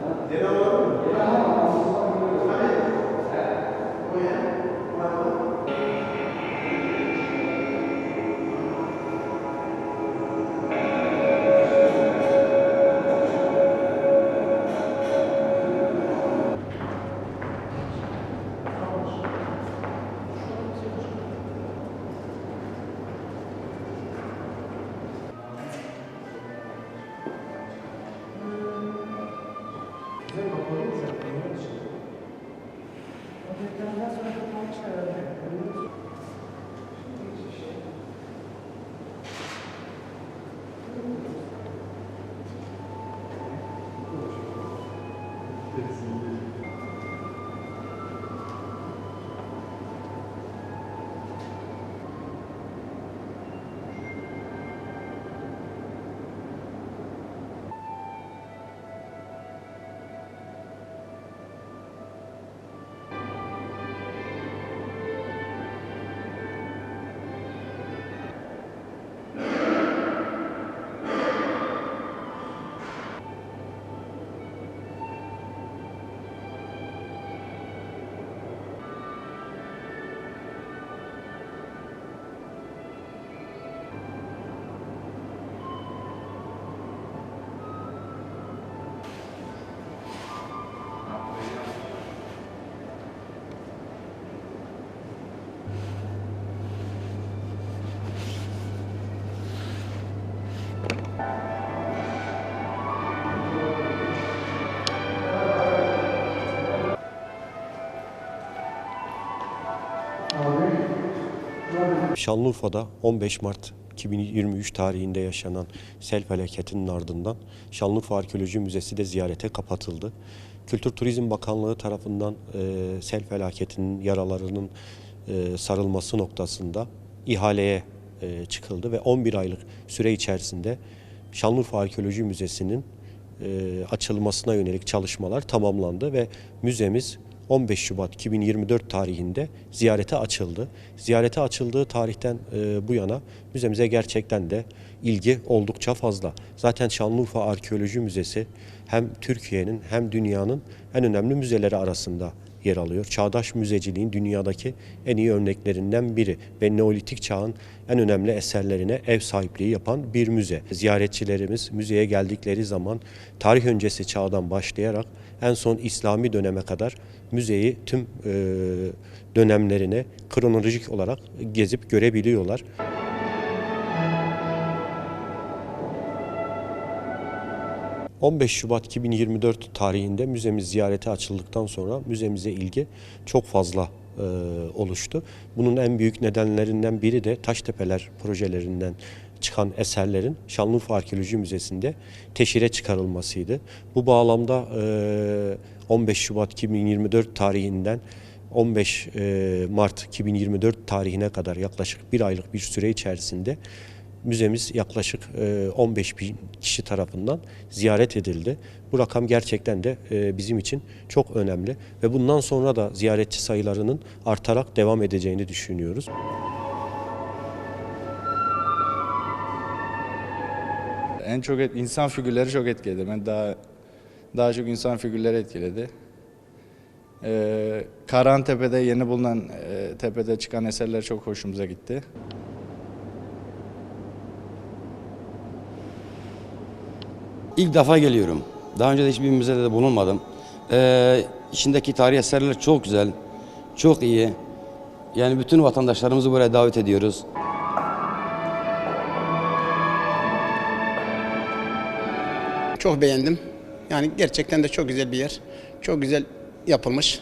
Thank mm -hmm. you. Thank you. Şanlıurfa'da 15 Mart 2023 tarihinde yaşanan sel felaketinin ardından Şanlıurfa Arkeoloji Müzesi de ziyarete kapatıldı. Kültür Turizm Bakanlığı tarafından e, sel felaketinin yaralarının e, sarılması noktasında ihaleye e, çıkıldı ve 11 aylık süre içerisinde Şanlıurfa Arkeoloji Müzesi'nin e, açılmasına yönelik çalışmalar tamamlandı ve müzemiz 15 Şubat 2024 tarihinde ziyarete açıldı. Ziyarete açıldığı tarihten e, bu yana müzemize gerçekten de ilgi oldukça fazla. Zaten Şanlıurfa Arkeoloji Müzesi hem Türkiye'nin hem dünyanın en önemli müzeleri arasında yer alıyor. Çağdaş müzeciliğin dünyadaki en iyi örneklerinden biri ve Neolitik çağın en önemli eserlerine ev sahipliği yapan bir müze. Ziyaretçilerimiz müzeye geldikleri zaman tarih öncesi çağdan başlayarak en son İslami döneme kadar müzeyi tüm dönemlerine kronolojik olarak gezip görebiliyorlar. ...15 Şubat 2024 tarihinde müzemiz ziyarete açıldıktan sonra müzemize ilgi çok fazla e, oluştu. Bunun en büyük nedenlerinden biri de Taştepeler projelerinden çıkan eserlerin Şanlıurfa Arkeoloji Müzesi'nde teşhire çıkarılmasıydı. Bu bağlamda e, 15 Şubat 2024 tarihinden 15 e, Mart 2024 tarihine kadar yaklaşık bir aylık bir süre içerisinde müzemiz yaklaşık e, 15 bin kişi tarafından ziyaret edildi. Bu rakam gerçekten de e, bizim için çok önemli ve bundan sonra da ziyaretçi sayılarının artarak devam edeceğini düşünüyoruz. En çok et, insan figürleri çok etkiledi. Ben daha daha çok insan figürleri etkiledi. Ee, Karahantepe'de yeni bulunan e, tepede çıkan eserler çok hoşumuza gitti. İlk defa geliyorum. Daha önce de hiçbir müzede de bulunmadım. Ee, içindeki tarihi eserler çok güzel, çok iyi. Yani bütün vatandaşlarımızı buraya davet ediyoruz. Çok beğendim. Yani gerçekten de çok güzel bir yer. Çok güzel yapılmış.